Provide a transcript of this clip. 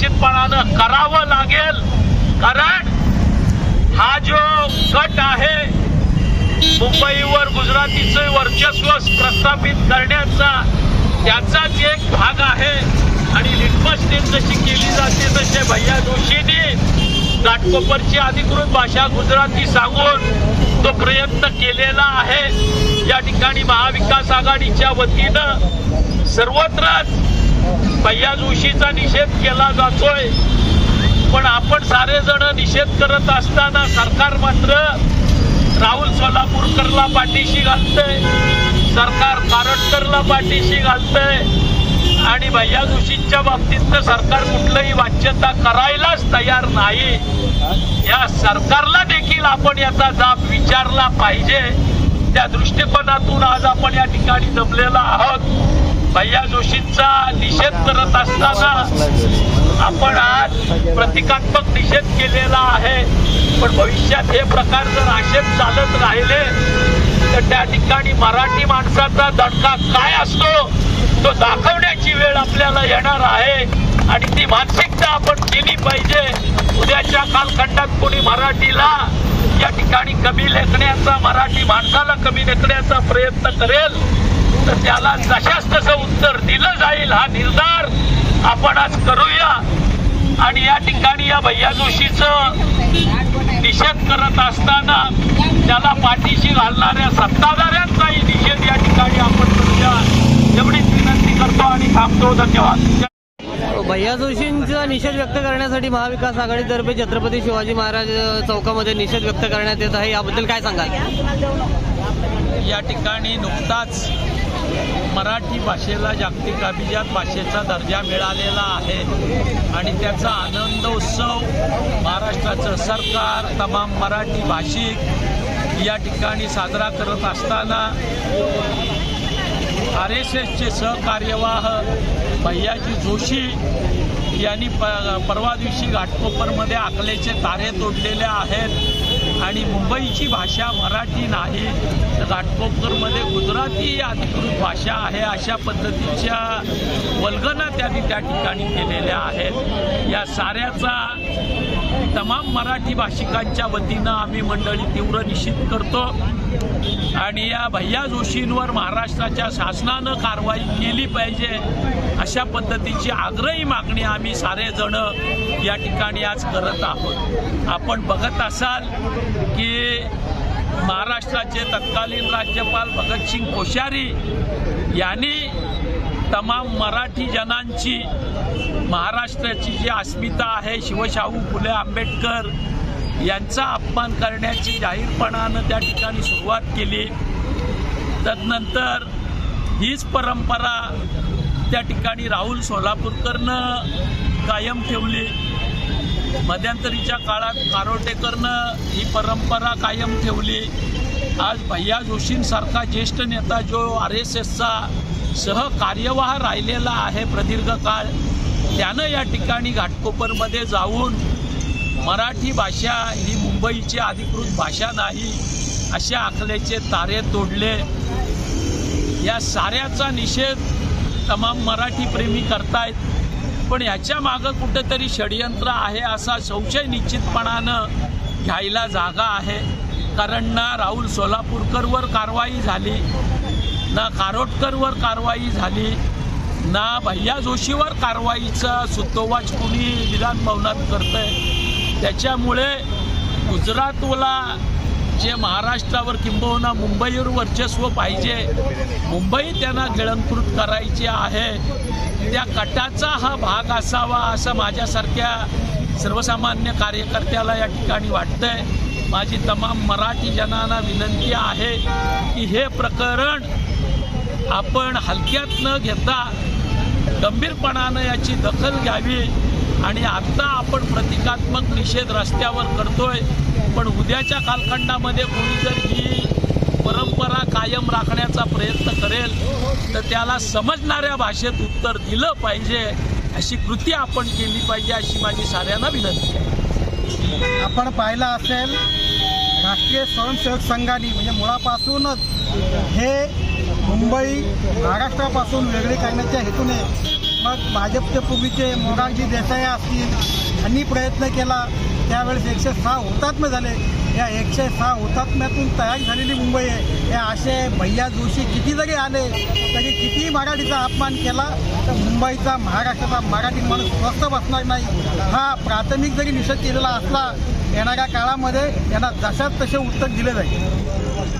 निश्चितपणानं करावं लागेल. कारण हा जो गट आहे मुंबईवर गुजरातीचं वर्चस्व प्रस्थापित करण्याचा त्याचाच एक भाग आहे. आणि लिटमस टीम जशी केली जाते तसे भैया जोशींनी घाटकोपरची अधिकृत भाषा गुजराती सांगून तो प्रयत्न केलेला आहे. या ठिकाणी महाविकास आघाडीच्या वतीनं सर्वत्रच भैया जोशीचा निषेध केला जातोय. पण आपण सारे जण निषेध करत असताना सरकार मात्र राहुल सोलापूरकरला पाठीशी घालतंय. सरकार कारटकरला पाठीशी घालतंय. आणि भैया जोशींच्या बाबतीत तर सरकार कुठलंही वाच्यता करायलाच तयार नाही. या सरकारला देखील आपण याचा जाब विचारला पाहिजे. त्या दृष्टिकोनातून आज आपण या ठिकाणी जमलेला आहोत. भैया जोशींचा निषेध करत असताना आपण आज प्रतिकात्मक निषेध केलेला आहे. पण भविष्यात हे प्रकार जर असेच चालत राहिले तर त्या ठिकाणी मराठी माणसाचा दणका काय असतो? तो दाखवण्याची वेळ आपल्याला येणार आहे. आणि ती मानसिकता आपण केली पाहिजे. उद्याच्या कालखंडात कोणी मराठीला या ठिकाणी कमी लेखण्याचा मराठी माणसाला कमी लेखण्याचा प्रयत्न करेल तर त्याला जशाच तसं उत्तर दिलं जाईल. हा निर्धार आपण आज करूया. आणि या ठिकाणी या भैया जोशीचं निषेध करत असताना त्याला पाठीशी घालणाऱ्या सत्ताधाऱ्यांचाही निषेध या ठिकाणी आपण करूया. एवढीच विनंती करतो आणि थांबतो. धन्यवाद. भैया जोशींचा निषेध व्यक्त करण्यासाठी महाविकास आघाडीतर्फे छत्रपती शिवाजी महाराज चौकामध्ये निषेध व्यक्त करण्यात येत आहे. याबद्दल काय सांगाल? या ठिकाणी नुकताच मराठी भाषेला जागतिक अभिजात भाषेचा दर्जा मिळालेला आहे. आणि त्याचा आनंद उत्सव महाराष्ट्राचं सरकार तमाम मराठी भाषिक या ठिकाणी साजरा करत असताना आर एस एसचे सहकार्यवाह भैयाजी जोशी यांनी प परवा दिवशी घाटकोपरमध्ये आकलेचे तारे तोडलेले आहेत. आणि मुंबईची भाषा मराठी नाही. तर घाटकोपरमध्ये गुजराती अधिकृत भाषा आहे अशा पद्धतीच्या वल्गना त्यांनी त्या ठिकाणी केलेल्या आहेत. या साऱ्याचा तमाम मराठी भाषिकांच्या वतीनं आम्ही मंडळी तीव्र निश्चित करतो. आणि या भैया जोशींवर महाराष्ट्राच्या शासनानं कारवाई केली पाहिजे अशा पद्धतीची आग्रही मागणी आम्ही सारेजण या ठिकाणी आज करत आहोत. आपण बघत असाल की महाराष्ट्राचे तत्कालीन राज्यपाल भगतसिंग कोश्यारी यांनी तमाम मराठी जनांची महाराष्ट्राची जी अस्मिता आहे शिवशाहू फुले आंबेडकर यांचा अपमान करण्याची जाहीरपणानं त्या ठिकाणी सुरुवात केली. तदनंतर हीच परंपरा त्या ठिकाणी राहुल सोलापूरकरनं कायम ठेवली. मध्यंतरीच्या काळात कारोटेकरनं ही परंपरा कायम ठेवली. आज भैया जोशींसारखा ज्येष्ठ नेता जो आर एस एसचा सहकार्यवाह राहिलेला आहे प्रदीर्घ काळ त्यानं या ठिकाणी घाटकोपरमध्ये जाऊन मराठी भाषा ही मुंबईची अधिकृत भाषा नाही अशा आखल्याचे तारे तोडले. या साऱ्याचा निषेध तमाम मराठी प्रेमी करतायत. पण याच्या मागं कुठेतरी षडयंत्र आहे असा संशय निश्चितपणानं घ्यायला जागा आहे. कारण ना राहुल सोलापूरकरवर कारवाई झाली. ना कारोटकरवर कारवाई झाली ना भैया जोशीवर कारवाईचा सुतोवाच कुणी विधान भवनात करतंय. त्याच्यामुळे गुजरातला जे महाराष्ट्रावर किंबहुना मुंबईवर वर्चस्व पाहिजे मुंबई त्यांना गिळंकृत करायची आहे. त्या कटाचा हा भाग असावा असं माझ्यासारख्या सर्वसामान्य कार्यकर्त्याला या ठिकाणी वाटतंय. माझी तमाम मराठी जनांना विनंती आहे की हे प्रकरण आपण हलक्यात न घेता गंभीरपणानं याची दखल घ्यावी आणि आत्ता आपण प्रतिकात्मक निषेध रस्त्यावर करतोय पण उद्याच्या कालखंडामध्ये कोणी जर ही परंपरा कायम राखण्याचा प्रयत्न करेल तर त्याला समजणाऱ्या भाषेत उत्तर दिलं पाहिजे अशी कृती आपण केली पाहिजे अशी माझी साऱ्यांना विनंती आहे. आपण पाहिलं असेल राष्ट्रीय स्वयंसेवक संघाने म्हणजे मुळापासूनच हे मुंबई महाराष्ट्रापासून वेगळी करण्याच्या हेतूने मग भाजपचे पूर्वीचे मोरारजी देसाई असतील यांनी प्रयत्न केला. त्यावेळेस एकशे सहा हुतात्मे झाले. या एकशे सहा हुतात्म्यातून तयार झालेली मुंबई आहे. या असे भैया जोशी किती जरी आले तरी कितीही मराठीचा अपमान केला तर मुंबईचा महाराष्ट्राचा मराठी माणूस स्वस्थ बसणार नाही. हा प्राथमिक जरी निषेध केलेला असला येणाऱ्या काळामध्ये यांना जशात तसे उत्तर दिले जाईल.